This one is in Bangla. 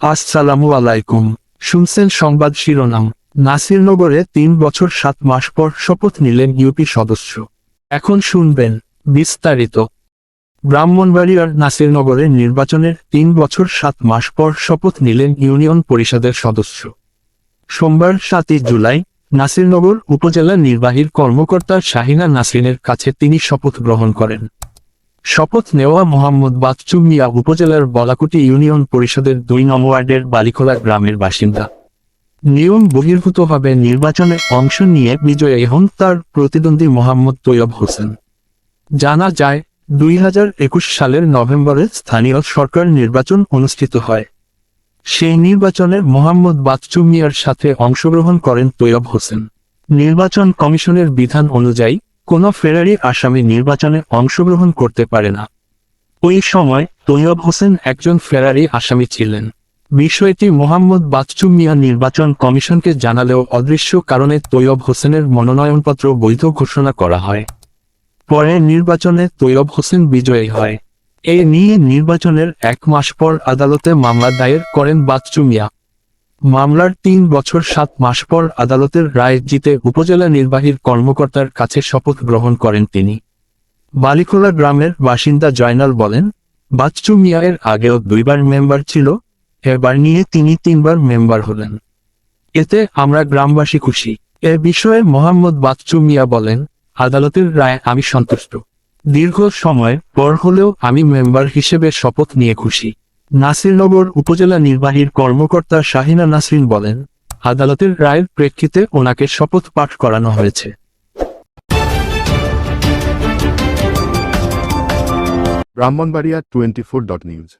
আসসালামু আলাইকুম। শুনছেন সংবাদ শিরোনাম। নাসিরনগরে তিন বছর সাত মাস পর শপথ নিলেন ইউপি সদস্য। এখন শুনবেন বিস্তারিত। ব্রাহ্মণবাড়িয়ার নাসিরনগরে নির্বাচনের তিন বছর সাত মাস পর শপথ নিলেন ইউনিয়ন পরিষদের সদস্য। সোমবার সাতই জুলাই নাসিরনগর উপজেলা নির্বাহীর কর্মকর্তা শাহিনা নাসরিনের কাছে তিনি শপথ গ্রহণ করেন। শপথ নেওয়া মোহাম্মদ বাচ্চু মিয়া উপজেলার বলাকুটি ইউনিয়ন পরিষদের দুই নং ওয়ার্ডের বালিখোলা গ্রামের বাসিন্দা। নিয়ম বহির্ভূতভাবে নির্বাচনে অংশ নিয়ে বিজয়ী হন তার প্রতিদ্বন্দ্বী মোহাম্মদ তৈয়ব হোসেন। জানা যায়, দুই হাজার একুশ সালের নভেম্বরে স্থানীয় সরকার নির্বাচন অনুষ্ঠিত হয়। সেই নির্বাচনে মোহাম্মদ বাচ্চু মিয়ার সাথে অংশগ্রহণ করেন তৈয়ব হোসেন। নির্বাচন কমিশনের বিধান অনুযায়ী কোন ফেরারি আসামি নির্বাচনে অংশগ্রহণ করতে পারে না। ওই সময় তৈয়ব হোসেন একজন ফেরারি আসামি ছিলেন। বিষয়টি মোহাম্মদ বাচ্চু মিয়া নির্বাচন কমিশনকে জানালেও অদৃশ্য কারণে তৈয়ব হোসেনের মনোনয়নপত্র বৈধ ঘোষণা করা হয়। পরে নির্বাচনে তৈয়ব হোসেন বিজয়ী হয়। এ নিয়ে নির্বাচনের এক মাস পর আদালতে মামলা দায়ের করেন বাচ্চু মিয়া। মামলার তিন বছর সাত মাস পর আদালতের রায় জিতে উপজেলা নির্বাহীর কর্মকর্তার কাছে শপথ গ্রহণ করেন তিনি। বালিখোলা গ্রামের বাসিন্দা জয়নাল বলেন, বাচ্চু মিয়া এর আগেও দুইবার মেম্বার ছিল, এবার নিয়ে তিনি তিনবার মেম্বার হলেন। এতে আমরা গ্রামবাসী খুশি। এ বিষয়ে মোহাম্মদ বাচ্চু মিয়া বলেন, আদালতের রায় আমি সন্তুষ্ট। দীর্ঘ সময় পর হলেও আমি মেম্বার হিসেবে শপথ নিয়ে খুশি। নাসিরনগর উপজেলা নির্বাহীর কর্মকর্তা শাহিনা নাসরিন বলেন, আদালতের রায়ের প্রেক্ষিতে ওনাকে শপথ পাঠ করানো হয়েছে। Brahmanbaria twenty four dot news.